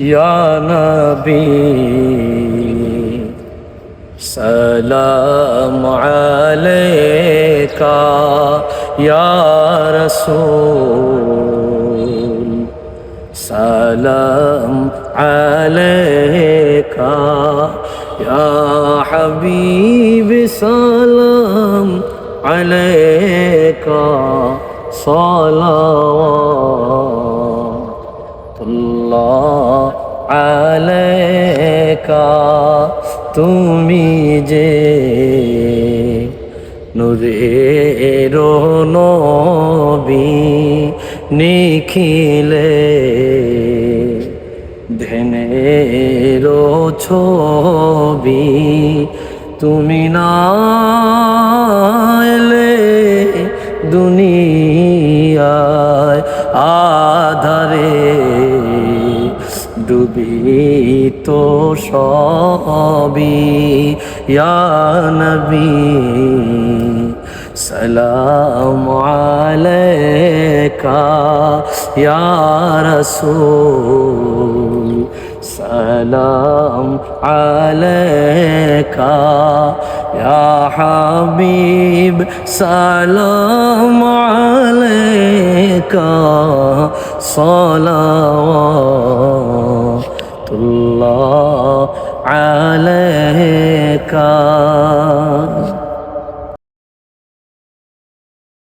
يا نبي. سلام عليك يا رسول. سلام عليك يا حبيبي سلام عليك صلوات الله. আলাইকা তুমি যে নূরের নবী নিখিলে ধেনের ছবি তুমি না দুনিয়ায় আধারে ডুবি তো সবই ইয়া নবী সালাম আলাইকা ইয়া রাসূল সালাম আলাইকা ইয়া হাবিব সালাম আলাইকা সালাওয়াত عليك